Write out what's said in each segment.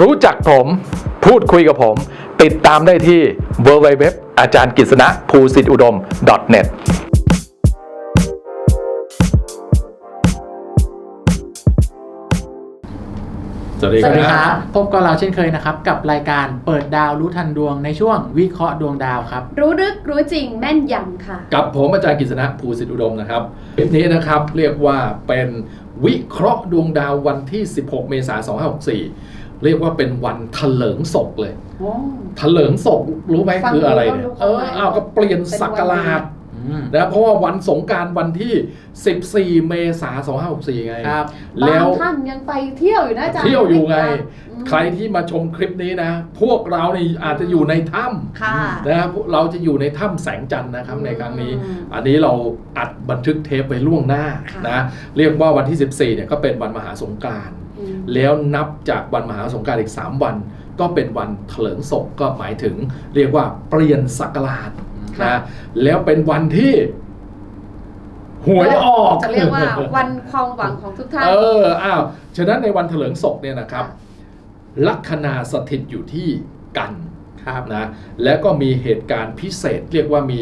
รู้จักผม พูดคุยกับผม ติดตามได้ที่ www อาจารย์กฤษณะภูสิทธิอุดม .net สวัสดีสวัสดีคครัรับ บ พบกับเราเช่นเคยนะครับ กับรายการเปิดดาวรู้ทันดวงในช่วงวิเคราะห์ดวงดาวครับ รู้ลึกรู้จริงแม่นยำค่ะ กับผมอาจารย์กฤษณะภูสิทธิอุดมนะครับคลิปนี้นะครับเรียกว่าเป็นวิเคราะห์ดวงดาววันที่ 16 เมษายน 2564 เรียกว่าเป็นวันเถลิงศกเลยโอ้เถลิงศกรู้ไหมฟังคืออะไรเนี่ยดูก็รู้เออความหมายอ้าวก็เปลี่ยนศักราชอืมนะเพราะว่าวันสงกรารวันที่ 14 เมษายน 2564 ไงครับแล้วบางท่านยังไปเที่ยวอยู่นะอาจารย์เที่ยวอยู่ไงอืมใครที่มาชมคลิปนี้นะ พวกเรานี่อาจจะอยู่ในถ้ำค่ะนะครับเราจะอยู่ในถ้ำแสงจันทร์นะครับอืมในครั้งนี้ อันนี้เราอัดบันทึกเทปไว้ล่วงหน้าค่ะนะเรียกว่าวันที่ 14 เนี่ยก็เป็นวันมหาสงกรานต์อืม แล้วนับจากวันมหาสงกรานต์อีก 3 วัน ก็เป็นวันเถลิงศพก็หมายถึงเรียกว่าเปลี่ยนศักราชค่ะนะแล้วเป็นวันที่หวยออกจะเรียกว่าวันความหวังของทุกท่านเอออ้าวฉะนั้นในวันเถลิงศพเนี่ยนะครับค่ะลัคนาสถิตอยู่ที่กันครับนะแล้วก็มีเหตุการณ์พิเศษเรียกว่ามี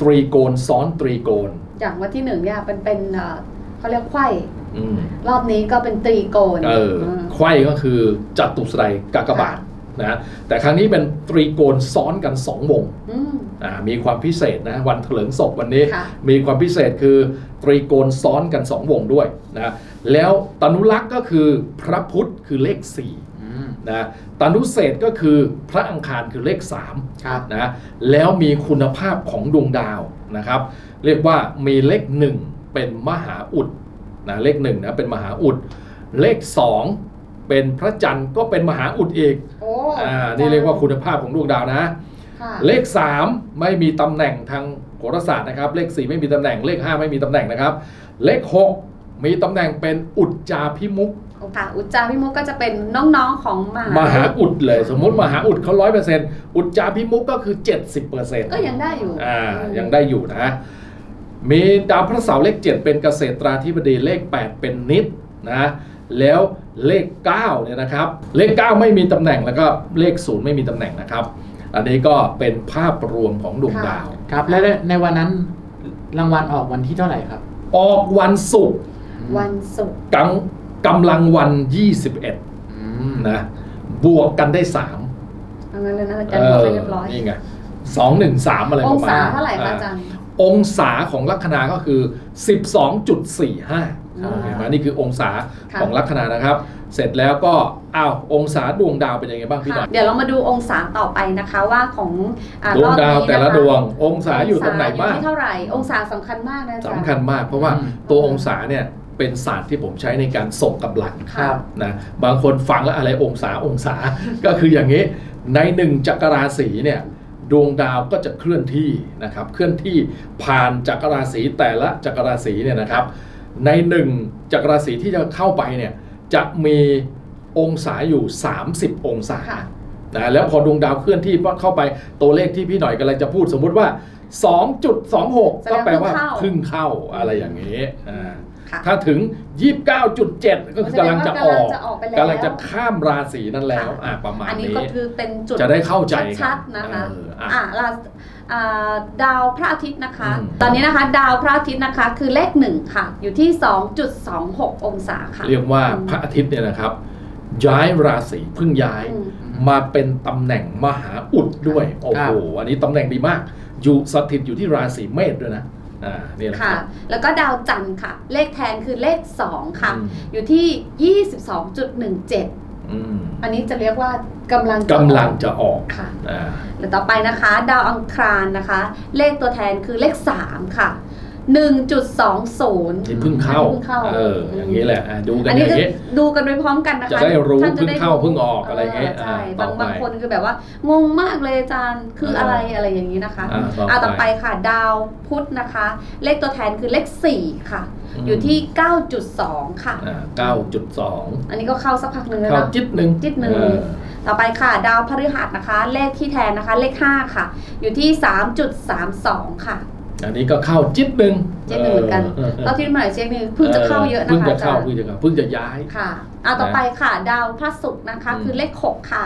ตรีโกณซ้อนตรีโกณอย่างวันที่หนึ่งเนี่ยเป็นเป็นเอ่อเขาเรียกไขว้อืม รอบนี้ก็เป็นตรีโกนเออมไขว้ก็คือจัตุสไลกากบาทนะแต่ครั้งนี้เป็นตรีโกณซ้อนกันสองวงอืมอ่ามีความพิเศษนะวันเถลิงศพวันนี้ค่ะมีความพิเศษคือตรีโกณซ้อนกันสองวงด้วยนะแล้วตนุลักษ์ก็คือพระพุทธคือเลขสี่อืมนะตนุเศษก็คือพระอังคารคือเลขสามครับนะแล้วมีคุณภาพของดวงดาวนะครับ เรียกว่ามีเลขหนึ่งเป็นมหาอุด นะเลขหนึ่งนะเป็นมหาอุด เลขสองเป็นพระจันทร์ก็เป็นมหาอุดอีกโอ้อ่านี่เรียกว่าคุณภาพของดวงดาวนะ ค่ะเลข 3 ไม่มีตำแหน่งทางโหราศาสตร์นะครับ เลข 4 ไม่มีตำแหน่งเลข 5 ไม่มีตำแหน่งนะครับ เลข 6 มีตำแหน่งเป็นอุจจาพิมุกค่ะ อุจจาพิมุกก็จะเป็นน้องๆของมหามหาอุดเลย สมมุติมหาอุดเขาร้อยเปอร์เซ็นต์อุจจาพิมุกก็คือ 70เปอร์เซ็นต์ก็ยังได้อยู่ อ่ายังได้อยู่นะ มีดาวพระเสาร์เลข 7 เป็นเกษตราธิบดีเลข 8 เป็นนิดนะแล้วเลข9เนี่ยนะครับเลข 9 ไม่มีตำแหน่งแล้วก็เลข 0 ไม่มีตำแหน่งนะครับ อันนี้ก็เป็นภาพรวมของดวงดาว ครับ และในวันนั้นรางวัลออกวันที่เท่าไหร่ครับ ออกวันศุกร์วันศุกร์กลางกำลังวันอืม21นะบวกกันได้3เอางั้นเลยนะอาจารย์บอกให้เรียบร้อยนี่ไง2 1 3อะไรอประงมาณศาเท่าไหร่คะอาจารย์ องศาของลัคนาก็คือ 12.45อ่าเห็นไหมนี่คือองศาค่ะของลัคนานะครับ เสร็จแล้วก็อ้าวองศาดวงดาวเป็นยังไงบ้างพี่หน่ค่ะอยเดี๋ยวเรามาดูองศาต่อไปนะคะว่าของอ่าดวงดาวรอบนี้แต่ละนคดวง องศาอยู่ตรงไหนบ้างอยู่ที่เท่าไหร่องศาสำคัญมากนะอาจารย์สำคัญมาก เพราะว่าอืมตัวองศาเนี่ยเป็นศาสตร์ที่ผมใช้ในการส่งกำลังครับนะบางคนฟังแล้วอะไรองศาองศาก็คืออย่างนี้ในหนึ่งจักรราศีเนี่ย ดวงดาวก็จะเคลื่อนที่นะครับเคลื่อนที่ผ่านจักรราศีแต่ละจักรราศีเนี่ยนะครับ ในหนึ่งจักรราศีที่จะเข้าไปเนี่ยจะมีองศาอยู่ 30 องศาค่ะนะแล้วพอดวงดาวเคลื่อนที่เข้าไปตัวเลขที่พี่หน่อยกำลังจะพูดสมมุติว่า 2.26 ก็แปลว่าเพึ่งเข้าอะไรอย่างนี้อ่าค่ะ ถ้าถึง 29.7 ก็คือกำลังจะออกแสดงว่ากำลังจะออกไปแล้วกำลังจะข้ามราศีนั้นแล้วค่ะอ่าประมาณอันนี้นี้ก็คือเป็นจุดจะได้เข้าใจกันชัดๆนะคะเอออะอ่าราอ่าดาวพระอาทิตย์นะคะอืมตอนนี้นะคะ ดาวพระอาทิตย์นะคะ คือเลขหนึ่งค่ะ อยู่ที่ 2.26 องศาค่ะ เรียกว่าอืมพระอาทิตย์เนี่ยนะครับ ย้ายราศีเพิ่งย้ายอืมมาเป็นตำแหน่งมหาอุดด้วย โอ้ครัโหบอันนี้ตำแหน่งดีมาก อยู่สถิตอยู่ที่ราศีเมษด้วยนะ อ่านี่แหละคค่ะรับแล้วก็ดาวจันทร์ค่ะ เลขแทนคือเลข 2 ค่ะอืมอยู่ที่ 22.17 อืมอันนี้จะเรียกว่ากำลังจะกำลังออจะออกค่ะ อ่า แล้วต่อไปนะคะ ดาวอังคารนะคะ เลขตัวแทนคือเลข 3 ค่ะ 1.20ที่เพิ่งเข้าเพิ่งเข้า เอออย่างนี้แหละอะดูกันอันอนี้ย่างก็นี้ดูกันไปพร้อมกันนะคะจะได้รู้ท่านจะเพิ่งเข้าเพิ่งออกอะไรเงี้ยใช่อ่าบางต่อไป บางคนคือแบบว่างงมากเลยอาจารย์คืออะไรอะไรอย่างนี้นะคะอ่าต่ออ่าไป ต่อไปค่ะดาวพุธนะคะ เลขตัวแทนคือเลข 4 ค่ะอืมอยู่ที่ 9.2 ค่ะ อ่าเก้าจุดสองอันนี้ก็เข้าสักพักหนึ่งแล้วเข้าเนาะ จิตหนึ่งจิตหนึ่ง เออต่อไปค่ะ ดาวพฤหัสนะคะ เลขที่แทนนะคะ เลข 5 ค่ะ อยู่ที่ 3.32 ค่ะ อันนี้ก็เข้าจิตหนึ่งจิตหนึ่งเหมือนกันเออเท่าที่หมายเช็คนี่เพิ่งจะเข้าเยอะนะคะเพิ่งจะเข้าอจรย์เพิ่งจะเข้าเพิ่งจะย้ายค่ะ เอาต่อนะไปค่ะ ดาวพระศุกร์นะคะอืมคือเลข 6 ค่ะ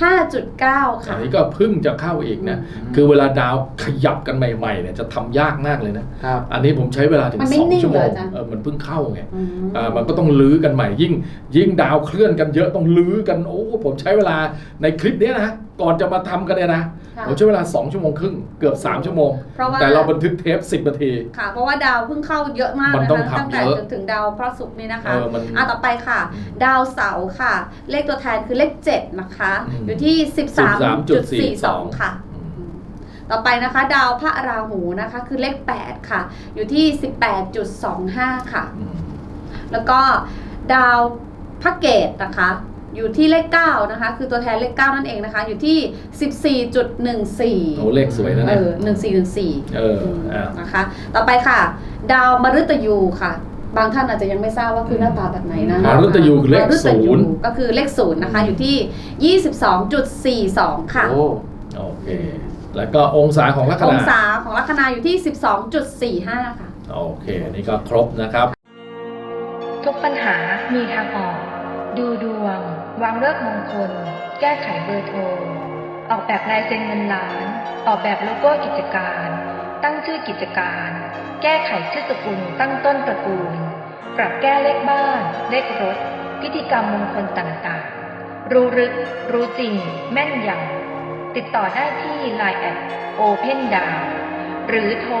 5.9 ค่ะอันนี้ก็เพิ่งจะเข้าอีกนะ คือเวลาดาวขยับกันใหม่ๆเนี่ยจะทำยากมากเลยนะครับอันนี้ผมใช้เวลาถึงมันไม่สองนิ่งชั่วโมงเหรอจ๊ะเออมันเพิ่งเข้าไงอืมอ่ามันก็ต้องลื้อกันใหม่ ยิ่ง ยิ่งดาวเคลื่อนกันเยอะต้องลื้อกันโอ้ผมใช้เวลาในคลิปเนี้ยนะก่อนจะมาทำกันเนี่ยนะค่ะผมใช้เวลา 2 ชั่วโมงครึ่งเกือบ 3 ชั่วโมงเพราะว่าแต่เราบันทึกเทป 10 นาที ค่ะ เพราะว่าดาวเพิ่งเข้าเยอะมากมันเลยต้องนะทำตั้งแต่เยอะจนถึงดาวพระศุกร์นี่นะคะเออมันอะต่อไปค่ะดาวเสาร์ค่ะ เลขตัวแทนคือเลข 7 นะคะ อืม อยู่ที่13.42 13.42 ค่ะ ต่อไปนะคะ ดาวพระราหูนะคะ คือเลข 8 ค่ะ อยู่ที่ 18.25 ค่ะ อืมแล้วก็ดาวพระเกตนะคะ อยู่ที่เลข9นะคะ คือตัวแทนเลข 9 นั่นเองนะคะ อยู่ที่14.14โอ้เลขสวยนะเอเนี่ยอ1414 เอออะนะคะ ต่อไปค่ะ ดาวมฤตยูค่ะ บางท่านอาจจะยังไม่ทราบว่าคือหน้าตาแบบไหนนะมฤตยูคือเลขมฤตศูนย์ก็คือเลขศูนย์นะคะอยู่ที่ 22.42 ค่ะ โอ้โอเค แล้วก็องศาของลัคองนาศาของลัคนาอยู่ที่ 12.45 ค่ะ โอเคนี่ก็ครบนะครับ ทุกปัญหามีทางออก ดูดวง วางเลิกษ์มงคล แก้ไขเบอร์โทร ออกแบบลายเซ็นเงินล้าน ออกแบบโลโก้กิจการ ตั้งชื่อกิจการ แก้ไขชื่อสกุลตั้งต้นตระกูล ปรับแก้เลขบ้าน เลขรถ พิธีกรรมมงคลต่างๆ รู้ลึก รู้จริง แม่นยำติดต่อได้ที่ Line แอด Open d o w หรือโทร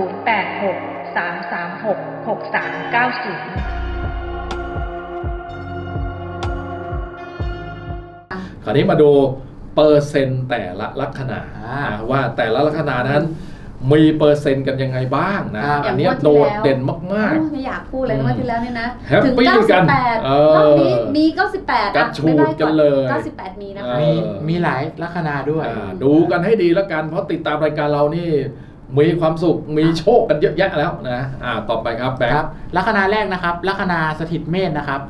086 336 6390คราวนี้มาดูเปอร์เซ็นต์แต่ละลัคนาอ่าอ่าว่าแต่ละลัคนานั้น มีเปอร์เซ็นต์กันยังไงบ้างนะครับอันเนี้ยอย่างโดงวดดที่แล้วเด่นมากโอ้ไม่อยากพูดเลยนะว่าที่แล้วเนี่ยนะแฮปถึงปี้กันเออ98รอบนี้มี 98กระชูดกันเลย 98 มีนะเอคะอมีมีหลายลัคนาด้วยๆอ่าดูกันให้ดีแล้วกัน เพราะติดตามรายการเรานี่มีความสุขมีโชคกันเยอะแยะแล้วนะอ่าต่อไปครับแบงครัค์บลัคนาแรกนะครับลัคนาสถิตเมษนะครับ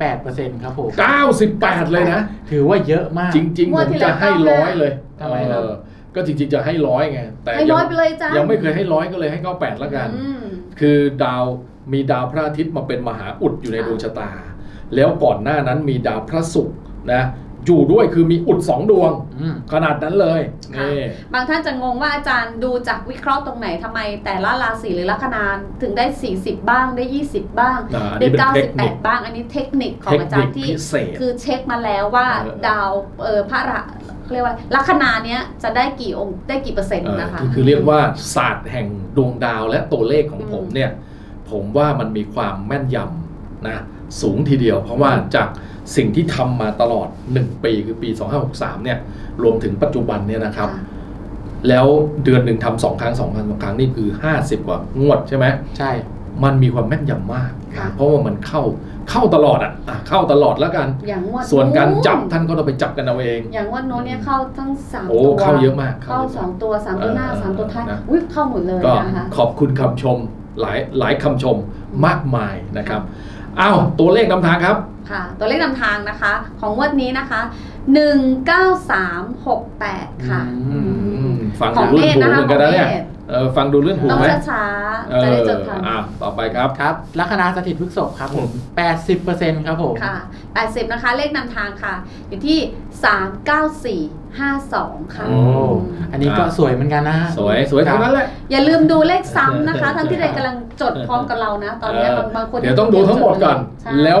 98%ครับผม 98 เลยนะ ถือว่าเยอะมาก จริงๆงผวดมที่จะแล้วให้เก้าห้าร้อยเลยทำไมครับเออ ก็จริงๆจะให้ร้อยไงแต่ให้ร้อยไปเลยจ้ายังไม่เคยให้ร้อยก็เลยให้98แล้วกัน อืม คือดาวมีดาวพระอาทิตย์มาเป็นมหาอุดอยู่ในค่ะดวงชะตา แล้วก่อนหน้านั้นมีดาวพระศุกร์นะอยู่ด้วยคือมีอุดสองดวง อืม ขนาดนั้นเลยค่ะ นี่บางท่านจะงงว่าอาจารย์ดูจากวิเคราะห์ตรงไหนทำไม แต่ละราศีหรือลัคนาถึงได้ 40 บ้างได้ 20 บ้าง อ่าอันได้ นี้เป็นเทคนิค98 บ้าง อันนี้เทคนิคของเทคอาจานิรคย์ที่ พิเศษ คือเช็คมาแล้วว่าเออ ดาวเออพระระเขา เรียกว่าลัคนาเนี้ยจะได้กี่องค์ได้กี่เปอร์เซ็นต์เออนะคะคือคือเรียกว่าศาสตร์แห่งดวงดาวและตัวเลขของอืมผมเนี่ย ผมว่ามันมีความแม่นยำนะสูงทีเดียว เพราะว่าจากสิ่งที่ทำมาตลอด 1 ปีคือปี 2563 เนี่ย รวมถึงปัจจุบันเนี่ยนะครับค่ะแล้วเดือนหนึ่งทำสองครั้งสองครั้งสองครั้งนี่คือ 50 กว่างวดใช่ไหม ใช่ มันมีความแม่นยำมาก ค่ะเพราะว่ามันเข้าเข้าตลอดอะอะเข้าตลอดแล้วกัน อย่างงวดส่วนการจับนู้ท่านก็ต้องไปจับกันเอาเอง อย่างงวดโน้นเนี่ยเข้าทั้งสามโอ้ตัวเข้าเยอะมากเข้าสองตัวสามตัวหน้าเออสามตัวท้ายนะ อุ้ยเข้าหมดเลยก็นะคะขอบคุณคำชมหลายหลายคำชมมากมายนะครับอ้าวตัวเลขนำทางครับ ค่ะ ตัวเลขนำทางนะคะ ของงวดนี้นะคะ19368ค่ะอืมอืมฟังขดูองเลื่อนหูเมธนะคะเหมือนกันนะเนี่ยของเมธ เออฟังดูเลื่อนหูต้องไหมช้าเอๆจะได้อจดทัน อะต่อไปครับ ครับลัคนาสถิตพฤษภครับผม80%ครับผมค่ะ 80 นะคะ เลขนำทางค่ะ อยู่ที่ 39452 ค่ะ โอ้อันนี้ก็สวยเหมือนกันนะฮะ สวยสวยทั้งนั้นแหละ อย่าลืมดูเลขซ้ำนะคะท่านที่ใดกำลังจดพร้อมกับเรานะ ตอนนี้เออบางบางคนเดี๋ยวต้องดูทั้งหมดก่อน ใช่ แล้ว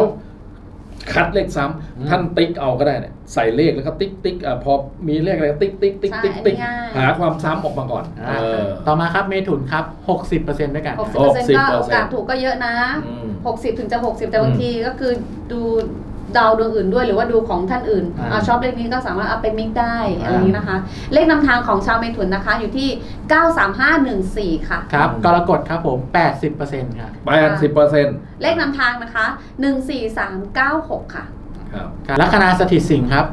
คัดเลขซ้อืมำท่านติ๊กเอาก็ได้เนี่ยใส่เลขแล้วก็ติ๊กติ๊กอะพอมีเลขอะไรก็ติ๊กติ๊กติ๊กใช่ติ๊กติ๊กง่าย หาความซ้ำออกมาก่อนอ่า เออ ต่อมาครับเมถุนครับ 60%ด้วยกัน หกครับสิบเปอร์เซ็นต์ก็โอ60%กาสถูกก็เยอะนะ อืม 60 ถึงจะ 60 แต่บางอืมทีก็คือดู ดาวดวงอื่นด้วยหรือว่าดูของท่านอื่นอ่าอ่าชอบเลขนี้ก็สามารถเอาไปมิกได้อ่าอะไรนี้นะคะ เลขนำทางของชาวเมถุนนะคะ อยู่ที่ 93514 ค่ะ ครับกรกฎครับผม 80%ครับแปดสิบเปอร์เซ็นต์เลขนำทางนะคะ 14396 ค่ะ ครับ ครับลัคนาสถิตสิงห์ครับ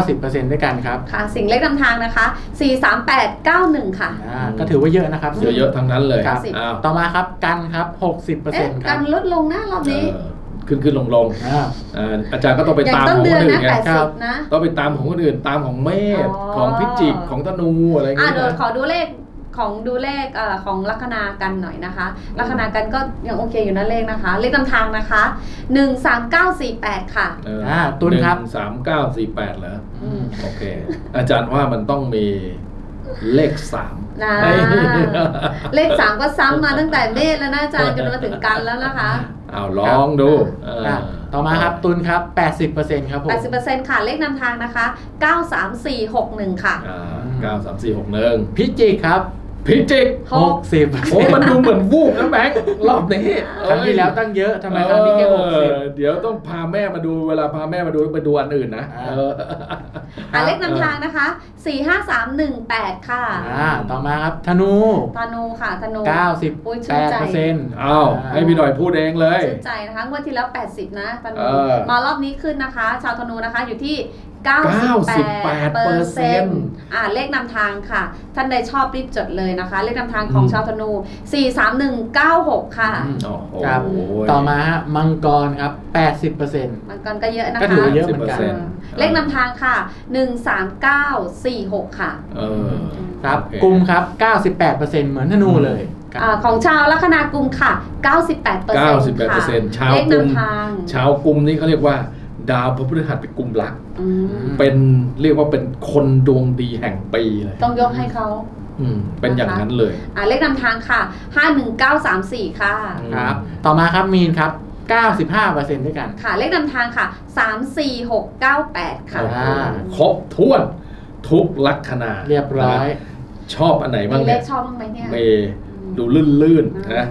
90%ด้วยกันครับค่ะ สิ่งเลขนำทางนะคะ 43891 ค่ะ อ่าก็ถือว่าเยอะนะครับเยอะๆทั้งนั้นเลยครับ อ้าว ต่อมาครับกันครับเอ๊ะ60%คการับรลดลงนะรอบเอนี้อ ขึ้นขึ้นลงลงอ่าๆเอ่ออาจารย์ก็ต้องไปอย่างตามต้นของเดืคอนนอื่นะนไงครับ80นะ ต้องไปตามของคนอื่นตามของเมษอ๋อ ของพิจิกของธนูอะไรอย่างอ่าเงี้ยเดี๋ยวนะ ขอดูเลขของดูเลขเอ่อของลัคนากันหน่อยนะคะ ลัคนากันก็ยังโอเคอยู่นะเลขนะคะ เลขนำทางนะคะ13948ค่ะเอออ่าตุลครับหนึ่งสามเก้าสี่แปดเหรออืม โอเค อาจารย์ว่ามันต้องมีเลขสามนะเฮ้ยเลข3ก็ซ้ำมาตั้งแต่เมษแล้วนะอาจารย์จนมาถึงกันแล้วนะคะ เอาลองดูเอออะต่อมาครับตุลครับ 80%ครับผม80%ค่ะเลขนำทางนะคะ 93461 ค่ะอ่าเก้าสามสี่หกหนึ่งพิจิกครับ พิจิกหก60โอ้มันดูเหมือนวูบนะแบงค์รอบนี้ครั้งที่แล้วตั้งเยอะทำไมครั้งนี้แค่เออ60เดี๋ยวต้องพาแม่มาดูเวลาพาแม่มาดูไปดูอันอื่นนะอ่าเอออะเลขนำทางนะคะ45318ค่ะอ่าต่อมาครับธนูธนูค่ะธนูอุ๊ยชื่นใจ98%อ้าวให้พี่หน่อยพูดเองเลยชื่นใจนะคะงวดที่แล้ว80นะธนูเออมารอบนี้ขึ้นนะคะ ชาวธนูนะคะอยู่ที่98%เปอร์เซ็นต์อ่าเลขนำทางค่ะ ท่านใดชอบรีบจดเลยนะคะ เลขนำทางของอืมชาวธนู 43196 ค่ะอืมโอ้โหครับต่อมาฮะมังกรครับ 80%มันก่อนก็เยอะนะคะก็ถือว่าเยอะเหมือนกันเออเลขนำทางค่ะ 13946 ค่ะ เออครับโอเคกลุ่มครับ 98%เหมือนธนูเลยครับอาของชาวลัคนากุมค่ะ 98เปอร์เซ็นต์ค่ะ98%ชาวเลขกลุ่มนำทางชาวกลุ่มนี้เขาเรียกว่า ดาวพระพฤหัสเป็นกลุ่มรัก อืมเป็นเรียกว่าเป็นคนดวงดีแห่งปีเลยต้องยกให้เขา อืมเป็นอย่างนั้นเลย อ่าเลขนำทางค่ะ 51934 ค่ะ ครับ ต่อมาครับมีนครับ 95%ด้วยกัน ค่ะ เลขนำทางค่ะ 34698 ค่ะ อ่า ครบถ้วนทุกลัคนาเรียบร้อย นะชอบอันไหนบ้างมีเลเนี่ยขชอบบ้างไหมเนี่ยเมย์ดูลื่นๆนะ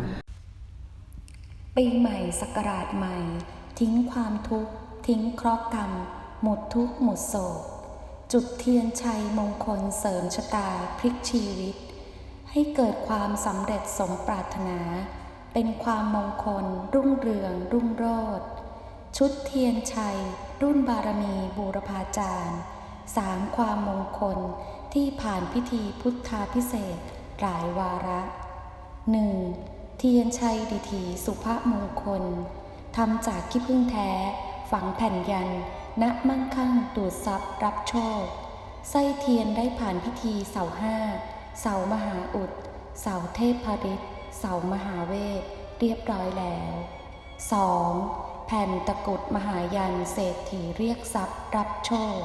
ปีใหม่ศักราชใหม่ ทิ้งความทุกข์ ทิ้งเคราะห์กรรม หมดทุกข์หมดโศก จุดเทียนชัยมงคลเสริมชะตาพลิกชีวิต ให้เกิดความสำเร็จสมปรารถนา เป็นความมงคล รุ่งเรือง รุ่งโรจน์ชุดเทียนชัย รุ่นบารมีบูรพาจารย์สามความมงคลที่ผ่านพิธีพุทธาพิเศษหลายวาระหนึ่งเทียนชัยดิถีสุภมงคลทำจากขี้ผึ้งแท้ ฝังแผ่นยัน ณ มั่งคั่งดูดซับรับโชค ไส้เทียนได้ผ่านพิธีเสาห้า เสามหาอุด เสาเทพพริตเสามหาเวท เรียบร้อยแล้ว 2. แผ่นตะกุดมหายันเศรษฐีเรียกทรัพย์รับโชค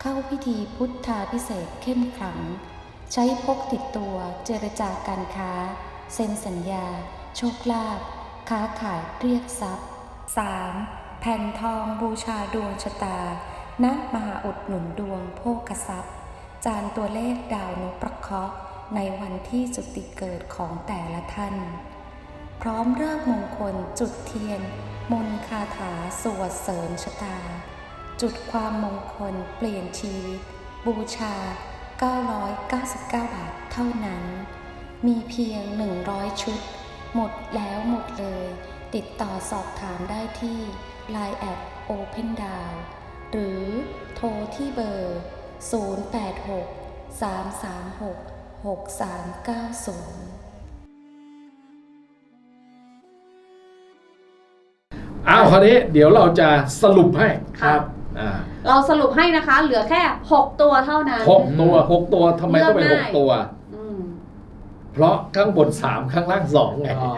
เข้าพิธีพุทธาพิเศษเข้มขลัง ใช้พกติดตัวเจรจาการค้า เซ็นสัญญา โชคลาภค้าขายเรียกทรัพย์ 3. แผ่นทองบูชาดวงชะตา ณ มหาอุดหนุนดวงโภคทรัพย์ จานตัวเลขดาวนพประเคราะห์ในวันที่จุติเกิดของแต่ละท่าน พร้อมเลิกมงคลจุดเทียน มนคาถาสวดเสริมชะตา จุดความมงคลเปลี่ยนชีวิต บูชา 999 บาทเท่านั้น มีเพียง 100 ชุด หมดแล้วหมดเลย ติดต่อสอบถามได้ที่ Line แอด Open d o w n หรือโทรที่เบอร์ 086 336 6390อ้าวคราวนี้เดี๋ยวเราจะสรุปให้ครับอ่าเราสรุปให้นะคะ เหลือแค่ 6 ตัวเท่านั้น หกตัวหกตัวทำไมต้องเป็นเลืหอกกได้ตัวอืม เพราะข้างบนสามข้างล่างสองไง อ๋อ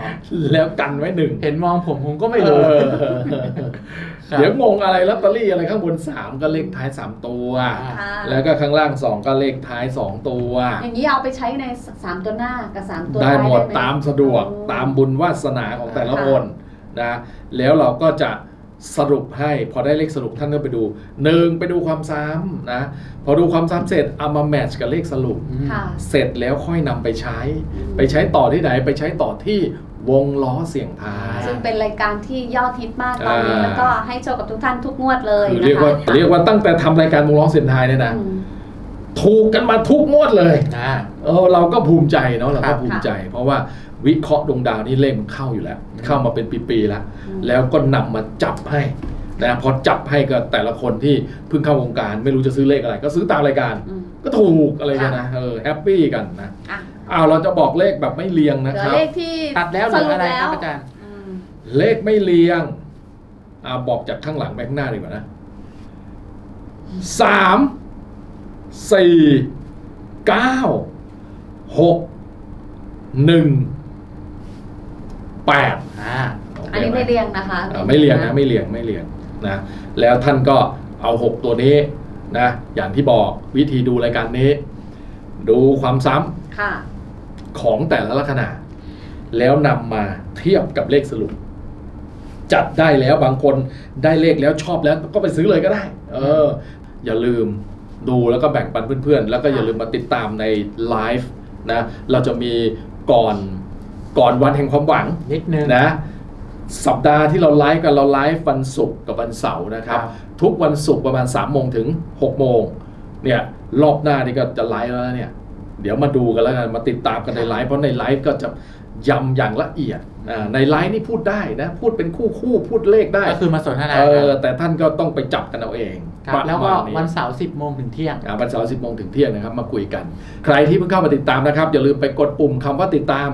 แล้วกันไว้หนึ่งเห็นมองผมผมก็ไม่รู้ เออครับ เดี๋ยวงงอะไรลอตเตอรี่อะไรข้างบนสามก็เลขท้ายสามตัว ค่ะแล้วก็ข้างล่างสองก็เลขท้ายสองตัว อย่างนี้เอาไปใช้ใน3ตัวหน้ากับ3ตัวได้หมดไหตามสะดวกโอ้ ตามบุญวาสนาของแต่ละค่ะ คนนะแล้วเราก็จะ สรุปให้พอได้เลขสรุปท่านก็ไปดูหนึ่งไปดูความซ้ำนะพอดูความซ้ำเสร็จเอามาแมทช์กับเลขสรุป ค่ะ เสร็จแล้วค่อยนำไปใช้ ไปใช้ต่อที่ไหนไปใช้ต่อที่วงล้อเสียงทาย ซึ่งเป็นรายการที่ยอดฮิตมากตอนนี้อ่า แล้วก็ให้โชคกับทุกท่านทุกงวดเลยคือนะเรียกคะว่าเรียกว่าตั้งแต่ทำรายการวงล้อเสียงทายเนี่ยนะ อืม ถูกกันมาทุกงวดเลยอ่า เออเราก็ภูมิใจเนาะเราครัก็บ ภูมิใจ เพราะว่าวิเคราะห์ดวงดาวนี่เลขมันเข้าอยู่แล้วเข้ามาเป็นปีๆแล้ว อืม แล้วก็นำมาจับให้นะพอจับให้ก็แต่ละคนที่เพิ่งเข้าวงการ ไม่รู้จะซื้อเลขอะไร ก็ซื้อตามรายการ อืมก็ถูกอะไรกันนะเออแฮปปี้กันนะอะอ้าวเราจะบอกเลขแบบไม่เรียงเหนะลืคอรับ เลขที่ตัดแล้วเหลืออะไรครับสอาจารย์ อืมเลขไม่เรียงอ่าบอกจากข้างหลังไปข้างหน้าดีกว่านะสาม สี่เก้าหกหนึ่งแปดอ่าอันนี้ไม่เรียงนะคะอ่าไม่เลียงนะไม่เลียงไม่เลียงนะแล้วท่านก็เอาหกตัวนี้นะอย่างที่บอกวิธีดูรายการนี้ ดูความซ้ำค่ะของแต่ละลัคนาแล้วนำมาเทียบกับเลขสรุป จัดได้แล้วบางคนได้เลขแล้วชอบแล้วก็ไปซื้อเลยก็ได้ เออ อย่าลืม ดูแล้วก็แบ่งปันเพื่อนๆ แล้วก็อย่าลืมมาติดตามในไลฟ์นะเราจะมีก่อนก่อนวันแห่งความหวังนิดนึงนะสัปดาห์ที่เราไลฟ์กันเราไลฟ์วันศุกร์กับวันเสาร์นะครับครับทุกวันศุกร์ประมาณ3ามโมงถึง6กโมงเนี่ยรอบหน้านี่ก็จะไลฟ์แล้วนะเนี่ย เดี๋ยวมาดูกันแล้วกันมาติดตามกันในไลฟ์เพราะในไลฟ์ก็จะย้ำอย่างละเอียดอ่าในไลฟ์นี่พูดได้นะ พูดเป็นคู่คู่ๆพูดเลขได้ก็คือมาสนทนาเอกัอนแต่ท่านก็ต้องไปจับกันเอาเอง ครับประแล้วก็มาณนี้วันเสาร์10โมงถึงเที่ยงอ่าวันเสาร์สิบโมงถึงเที่ยงนะครับมาคุยกัน ใครที่เพิ่งเข้ามาติดตามนะครับ อย่าลืมไปกดปุ่มคำว่าติดตาม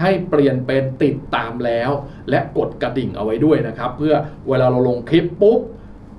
ให้เปลี่ยนเป็นติดตามแล้ว และกดกระดิ่งเอาไว้ด้วยนะครับ เพื่อเวลาเราลงคลิปปุ๊บ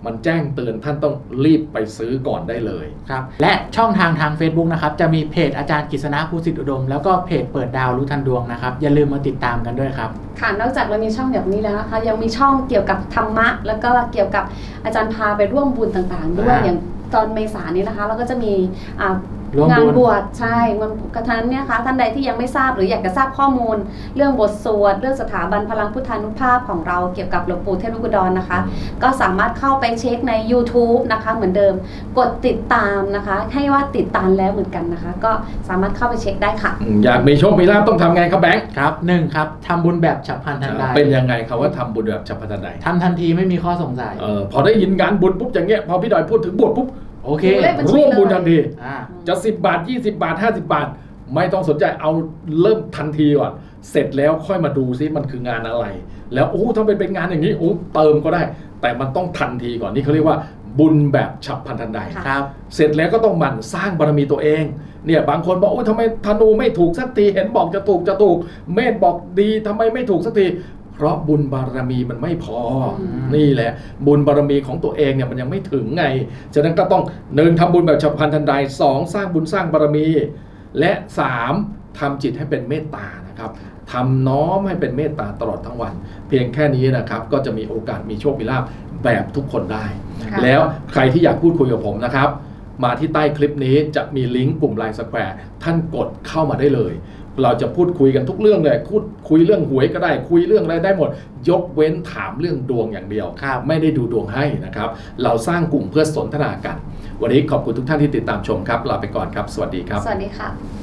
มันแจ้งเตือนท่านต้องรีบไปซื้อก่อนได้เลย ครับและช่องทางทาง Facebook นะครับจะมีเพจอาจารย์กฤษณะภูสิทธิอุดม แล้วก็เพจเปิดดาวรู้ทันดวงนะครับอย่าลืมมาติดตมกันด้วยครับ ค่ะ นอกจากเรามีช่องแบบนี้แล้วนะคะ ยังมีช่องเกี่ยวกับธรรมะ แล้วก็เกี่ยวกับอาจารย์พาไปร่วมบุญต่างๆ ด้วยอ่า อย่างตอนเมษายนนี้นะคะ เราก็จะมีอ่าร่วม งานบุญบวชใช่งานกระทันเนี่ยนะคะท่านใดที่ยังไม่ทราบหรืออยากจะทราบข้อมูล เรื่องบทสวดเรื่องสถาบันพลังพุทธานุภาพของเราเกี่ยวกับหลวงปู่เทพนุกุดรนะคะ ก็สามารถเข้าไปเช็คใน YouTube นะคะ เหมือนเดิมกดติดตามนะคะ ให้ว่าติดตามแล้วเหมือนกันนะคะ ก็สามารถเข้าไปเช็คได้ค่ะอืมอยากมีโชคมีลาภต้องทำไงครับแบงค์ครับหนึ่งครับทำบุญแบบฉับพลันทันใดเป็นยังไงครับว่าทำบุญแบบฉับพลันทันใดทำทันทีไม่มีข้อสงสัยเออพอได้ยินงานบุญปุ๊บอย่างเงี้ยพอพี่ดอยพูดถึงบวชปุ๊บ โอเคดูเลขบัญชีร่วมบุญทันที อ่า จะ10บาท 20 บาท 50 บาท ไม่ต้องสนใจเอาเริ่มทันทีก่อนเสร็จแล้วค่อยมาดูซิมันคืองานอะไร แล้วโอ้ถ้าเป็นเป็นงานอย่างนี้โอ้เติมก็ได้ แต่มันต้องทันทีก่อนนี่เขาเรียกว่าบุญแบบฉับพลันทันใด ค่ะ ครับเสร็จแล้วก็ต้องหมั่นสร้างบารมีตัวเองเนี่ยบางคนบอกโอ้ยทำไมธนูไม่ถูกสักทีเห็นบอกจะถูกจะถูก เมธบอกดีทำไมไม่ถูกสักที เพราะบุญบารมีมันไม่พออมนี่แหละ บุญบารมีของตัวเองเนี่ยมันยังไม่ถึงไง ฉะนั้นก็ต้องหนึ่งทำบุญแบบฉับพลันทันใดสองสร้างบุญสร้างบารมี และสามทำจิตให้เป็นเมตตานะครับทำน้อมให้เป็นเมตตาตลอดทั้งวัน เพียงแค่นี้นะครับ ก็จะมีโอกาสมีโชคมีลาภแบบทุกคนได้ค่ะแล้วใครที่อยากพูดคุยกับผมนะครับ มาที่ใต้คลิปนี้จะมีลิงก์กลุ่มไลน์สแควร์ท่านกดเข้ามาได้เลย เราจะพูดคุยกันทุกเรื่องเลยพูดคุยเรื่องหวยก็ได้ คุยเรื่องอะไรได้หมด ยกเว้นถามเรื่องดวงอย่างเดียวครับไม่ได้ดูดวงให้นะครับ เราสร้างกลุ่มเพื่อสนทนากัน วันนี้ขอบคุณทุกท่านที่ติดตามชมครับลาไปก่อนครับ สวัสดีครับ สวัสดีค่ะ